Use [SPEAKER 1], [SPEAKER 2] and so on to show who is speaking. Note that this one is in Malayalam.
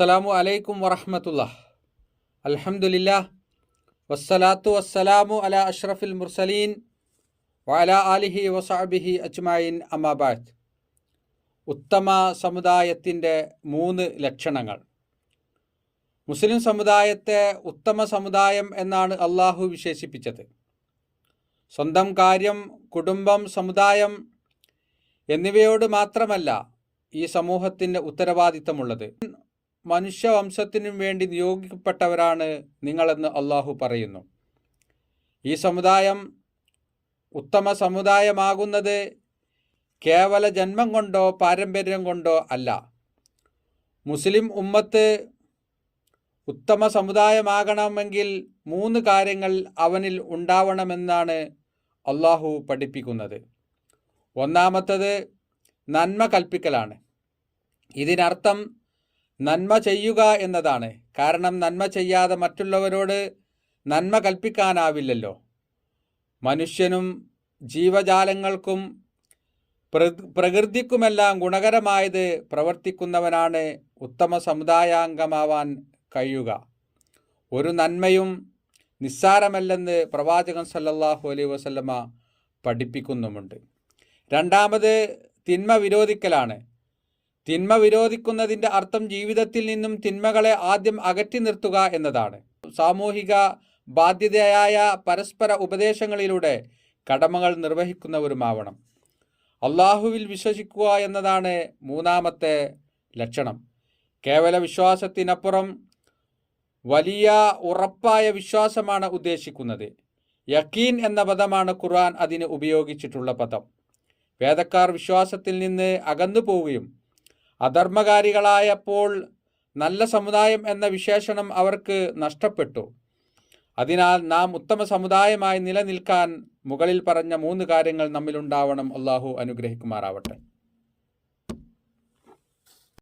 [SPEAKER 1] അസ്സലാമു അലൈക്കും വറഹമത്തുള്ള അൽഹംദുലില്ലാ വസ്സലാത്തു വസ്സലാമു അല അഷ്റഫിൽ മുർസലീൻ വല അലിഹി വസാബിഹി അജ്മായിൻ അമ്മാബാദ് ഉത്തമ സമുദായത്തിന്റെ മൂന്ന് ലക്ഷണങ്ങൾ. മുസ്ലിം സമുദായത്തെ ഉത്തമ സമുദായം എന്നാണ് അള്ളാഹു വിശേഷിപ്പിച്ചത്. സ്വന്തം കാര്യം കുടുംബം സമുദായം എന്നിവയോട് മാത്രമല്ല ഈ സമൂഹത്തിന്റെ ഉത്തരവാദിത്തമുള്ളത്. മനുഷ്യവംശത്തിനും വേണ്ടി നിയോഗിക്കപ്പെട്ടവരാണ് നിങ്ങളെന്ന് അള്ളാഹു പറയുന്നു. ഈ സമുദായം ഉത്തമ സമുദായമാകുന്നത് കേവല ജന്മം കൊണ്ടോ പാരമ്പര്യം കൊണ്ടോ അല്ല. മുസ്ലിം ഉമ്മത്ത് ഉത്തമ സമുദായമാകണമെങ്കിൽ മൂന്ന് കാര്യങ്ങൾ അവനിൽ ഉണ്ടാവണമെന്നാണ് അള്ളാഹു പഠിപ്പിക്കുന്നത്. ഒന്നാമത്തത് നന്മ കൽപ്പിക്കലാണ്. ഇതിനർത്ഥം നന്മ ചെയ്യുക എന്നതാണ്. കാരണം നന്മ ചെയ്യാതെ മറ്റുള്ളവരോട് നന്മ കൽപ്പിക്കാനാവില്ലല്ലോ. മനുഷ്യനും ജീവജാലങ്ങൾക്കും പ്രകൃതിക്കുമെല്ലാം ഗുണകരമായത് പ്രവർത്തിക്കുന്നവനാണ് ഉത്തമ സമുദായാംഗമാവാൻ കഴിയുക. ഒരു നന്മയും നിസ്സാരമല്ലെന്ന് പ്രവാചകൻ സല്ലല്ലാഹു അലൈഹി വസല്ലമ പഠിപ്പിക്കുന്നുമുണ്ട്. രണ്ടാമത് തിന്മ വിരോധിക്കലാണ്. തിന്മ വിരോധിക്കുന്നതിന്റെ അർത്ഥം ജീവിതത്തിൽ നിന്നും തിന്മകളെ ആദ്യം അകറ്റി നിർത്തുക എന്നതാണ്. സാമൂഹിക ബാധ്യതയായ പരസ്പര ഉപദേശങ്ങളിലൂടെ കടമകൾ നിർവഹിക്കുന്നവരുമാവണം. അള്ളാഹുവിൽ വിശ്വസിക്കുക എന്നതാണ് മൂന്നാമത്തെ ലക്ഷണം. കേവല വിശ്വാസത്തിനപ്പുറം വലിയ ഉറപ്പായ വിശ്വാസമാണ് ഉദ്ദേശിക്കുന്നത്. യക്കീൻ എന്ന പദമാണ് ഖുർആൻ അതിന് ഉപയോഗിച്ചിട്ടുള്ള പദം. വേദക്കാർ വിശ്വാസത്തിൽ നിന്ന് അകന്നു പോവുകയും അധർമ്മകാരികളായപ്പോൾ നല്ല സമുദായം എന്ന വിശേഷണം അവർക്ക് നഷ്ടപ്പെട്ടു. അതിനാൽ നാം ഉത്തമ സമുദായമായി നിലനിൽക്കാൻ മുകളിൽ പറഞ്ഞ മൂന്ന് കാര്യങ്ങൾ നമ്മിലുണ്ടാവണം. അള്ളാഹു അനുഗ്രഹിക്കുമാറാവട്ടെ.